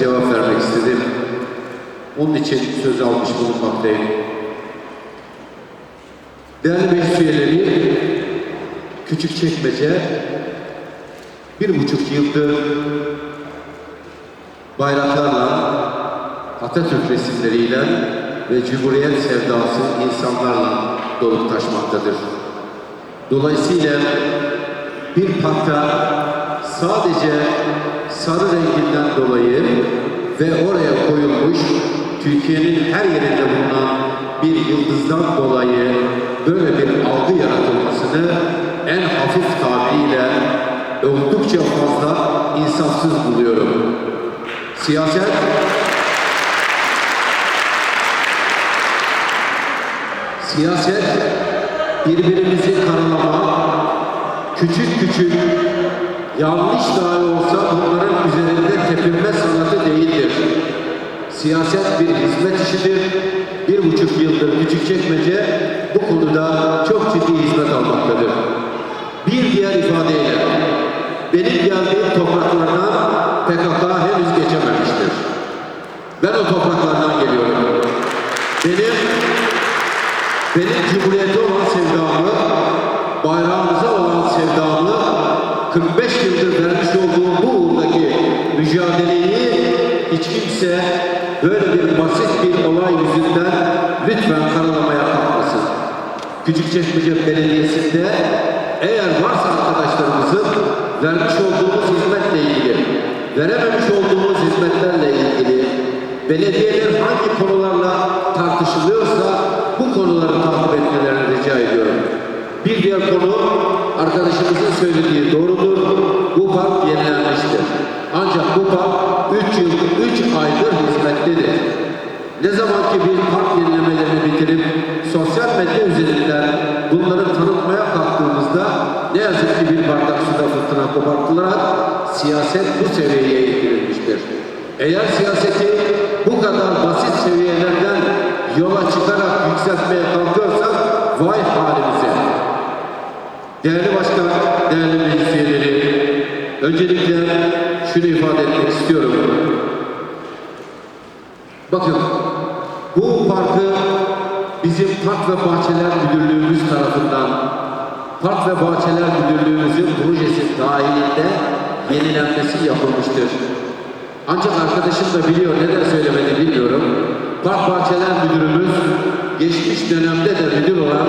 cevap vermek istedim. Onun için söz almış bulunmaktayım. Değerli meclis üyeleri, Küçükçekmece bir buçuk yıldır bayraklarla, Atatürk resimleriyle ve Cumhuriyet sevdası insanlarla dolup taşmaktadır. Dolayısıyla bir parkta sadece sarı renginden dolayı ve oraya koyulmuş Türkiye'nin her yerinde bulunan bir yıldızdan dolayı böyle bir algı yaratılmasını en hafif tabiriyle oldukça fazla insafsız buluyorum. Siyaset siyaset birbirimizi karalama, küçük küçük yanlış dahi olsa bunların üzerinde tepinme sanatı değildir. Siyaset bir hizmet işidir. Bir buçuk yıldır Küçükçekmece bu konuda çok ciddi hizmet almaktadır. Bir diğer ifadeyle benim geldiğim topraklardan PKK henüz geçememiştir. Ben o topraklardan geliyorum. Benim benim Cumhuriyete olan sevdamı, sevdamı, 45 yıldır vermiş olduğum bu uğurdaki mücadeleyi hiç kimse böyle bir basit bir olay yüzünden lütfen karalamaya kalkmasın. Küçükçekmece Belediyesi'nde eğer varsa arkadaşlarımızın vermiş olduğumuz hizmetle ilgili, verememiş olduğumuz hizmetlerle ilgili belediyeler hangi konularla tartışılıyorsa bu konuları takip etmelerini rica ediyorum. Bir diğer konu arkadaşımızın söylediği doğrudur. Bu park yenilenmiştir. Ancak bu park 3 yıl, 3 aydır hizmettedir. Ne zaman ki bir park yenilemelerini bitirip sosyal medya üzerinden bunları tanıtmaya kalktığımızda ne yazık ki bir bardak suda fırtına kopartılarak siyaset bu seviyeye getirilmiştir. Eğer siyaseti bu kadar basit seviyelerden yola çıkarak yükseltmeye kalkıyorsak vay halimize. Değerli başkan, değerli meclis üyeleri, öncelikle şunu ifade etmek istiyorum. Bakın, bu parkı bizim Park ve Bahçeler Müdürlüğümüz tarafından Park ve Bahçeler Müdürlüğümüzün projesi dahilinde yenilenmesi yapılmıştır. Ancak arkadaşım da biliyor, neden söylemedi bilmiyorum. Park Bahçeler Müdürümüz geçmiş dönemde de müdür olan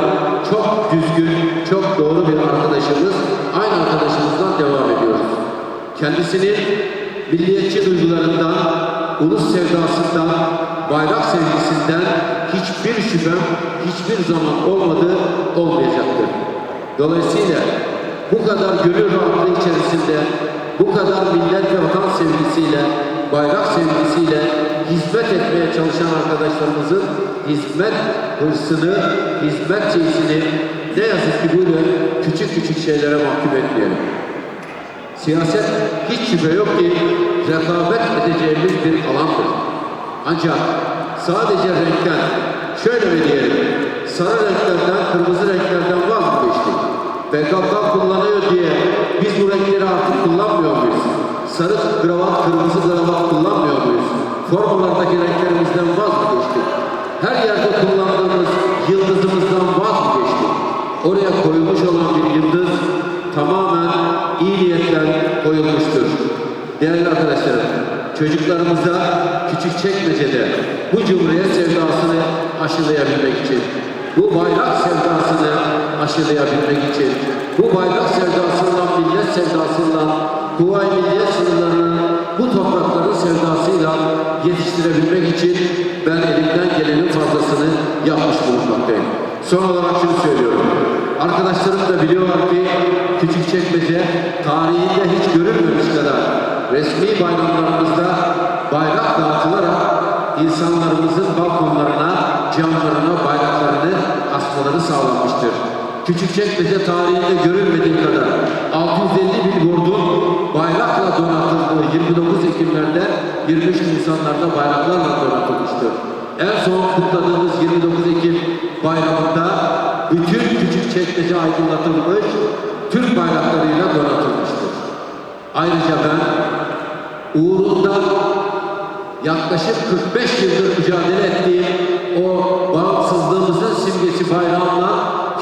çok düzgün, çok doğru bir arkadaşımız. Aynı arkadaşımızdan devam ediyoruz. Kendisinin milliyetçi duygularından, ulus sevdasından, bayrak sevgisinden hiçbir şüphem, hiçbir zaman olmadığı olmayacaktır. Dolayısıyla bu kadar gönül rahatlığı içerisinde, bu kadar millet ve vatan sevgisiyle, bayrak sevgisiyle hizmet etmeye çalışan arkadaşlarımızın hizmet hırsını, hizmet şeysini ne yazık ki böyle küçük küçük şeylere mahkum etmeyelim. Siyaset hiç şüphe yok ki rekabet edeceğimiz bir alandır. Ancak sadece renkten, şöyle mi diyelim, sarı renklerden, kırmızı renklerden vaz mı geçtik? PKK kullanıyor diye biz bu renkleri artık kullanmıyor muyuz? Sarı kravat, kırmızı kravat kullanmıyor muyuz? Formalardaki renklerimizden vaz mı geçtik? Her yerde kullandığımız yıldızımızdan vaz mı geçtik? Oraya koyulmuş olan bir yıldız tamamen iyi niyetten koyulmuştur. Değerli arkadaşlarım, çocuklarımıza küçük çekmecede bu cumhuriyet sevdasını aşılayabilmek için, bu bayrak sevdasını aşılayabilmek için, bu bayrak sevdasından, millet sevdasından, Kuvayi Milliye sınırlarının bu toprakların sevdasıyla yetiştirebilmek için ben elimden gelenin fazlasını yapmış bulunmaktayım. Son olarak şunu söylüyorum. Arkadaşlarım da biliyorlar ki Küçükçekmece tarihinde hiç görülmemiş kadar resmi bayramlarımızda bayrak dağıtılarak insanlarımızın balkonlarına, camlarına bayraklarını asmaları sağlanmıştır. Küçükçekmece tarihinde görülmediği kadar 650 bin bordun bayrakla donatıldığı 29 Ekimlerde 23 Nisanlarda bayraklarla donatılmıştır. En son kutladığımız 29 Ekim bayramında bütün küçük çekmece aydınlatılmış Türk bayraklarıyla donatılmıştır. Ayrıca ben uğrunda yaklaşık 45 yıldır mücadele ettiğim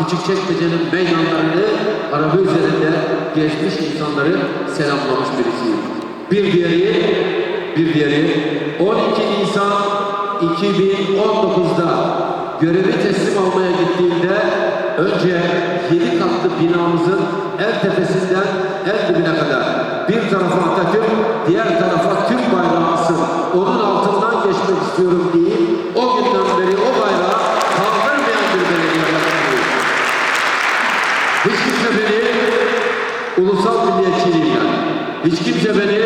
Küçükçekmece'nin meydanlarını araba üzerinde gezmiş insanları selamlamış birisiyim. Bir diğeri, bir diğeri 12 Nisan 2019'da görevi teslim almaya gittiğimde önce 7 katlı binamızın en tepesinden en dibine kadar bir tarafa Atatürk, diğer tarafa Türk bayrağı asıl. Onun altından geçmek istiyorum diye o günden beri o bayrağı kaldırmayan bir belediye başkanıyım. Hiç kimse beni ulusal milliyetçiliğimle, hiç kimse beni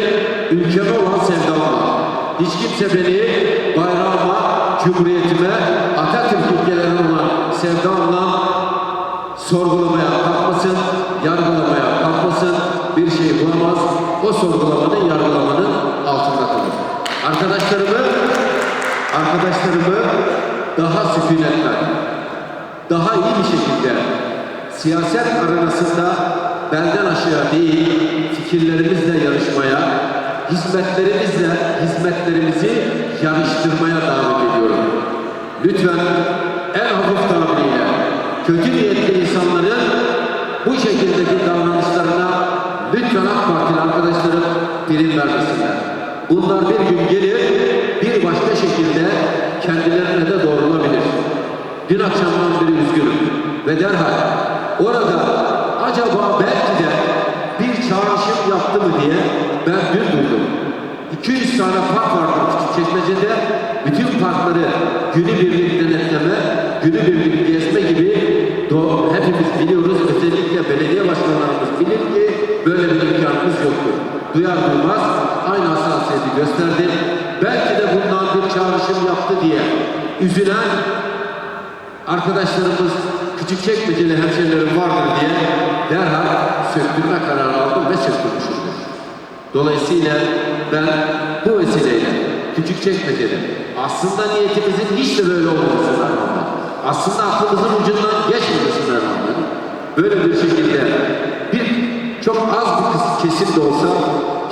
ülkeme olan sevdamla, hiç kimse beni bayrağıma, cumhuriyetime, Atatürk ilkelerine olan sevdamla sorgulamaya kalkmasın, yargılamaya kalkmasın, bir şey bulamaz. O sorgulamanın, yargılamanın altında kalır. Arkadaşlarımı, arkadaşlarımı daha sükunetle, daha iyi bir şekilde siyaset arenasında belden aşağı değil, fikirlerimizle yarışmaya, hizmetlerimizle hizmetlerimizi yarıştırmaya davet ediyorum. Lütfen en hafif tabiriyle kötü niyetli insanların bu şekildeki davranışlarına lütfen AK Partili arkadaşlarım prim vermesinler. Bunlar bir gün gelir, bir başka şekilde kendilerine de doğrulabilir. Dün akşamdan beri üzgünüm ve derhal orada acaba bir yaptı mı diye ben dün duydum. 200 tane park vardı Küçükçekmece'de. Bütün parkları günübirlik denetleme, günübirlik gezme gibi hepimiz biliyoruz. Özellikle belediye başkanlarımız bilir ki böyle bir imkanımız yoktur. Duyar duymaz aynı hassasiyeti gösterdi. Belki de bundan bir çağrışım yaptı diye üzülen arkadaşlarımız küçük çekmeceli hemşerilerim vardır diye derhal söktürme kararı aldım ve söktürmüşümdür. Dolayısıyla ben bu vesileyle küçük çekmeceli aslında niyetimizin hiç de böyle olmamasına rağmen aslında aklımızın ucundan geçmemesine rağmen böyle bir şekilde bir çok az bir kesim de olsa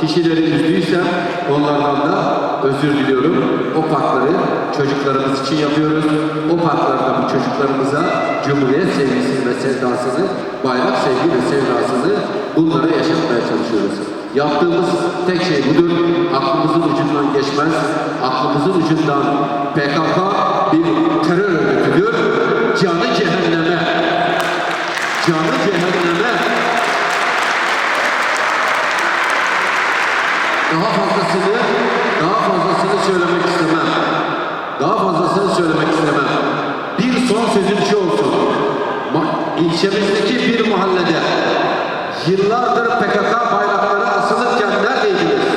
kişileri üzdüysem onlardan da özür diliyorum. O parkları çocuklarımız için yapıyoruz. O parklarda bu çocuklarımıza Cumhuriyet sevgisini ve sevdasını, bayrak sevgi ve sevdasını bunlara yaşatmaya çalışıyoruz. Yaptığımız tek şey budur. Aklımızın ucundan geçmez. Aklımızın ucundan PKK bir terör örgütüdür. Canı cehenneme. Canı cehenneme. Daha fazlasını, daha fazlasını söylemek istemem. Daha fazlasını söylemek istemem. Bir son sözüm şu olsun. İlçemizdeki bir mahallede Yıllardır PKK bayrakları asılırken neredeydiniz?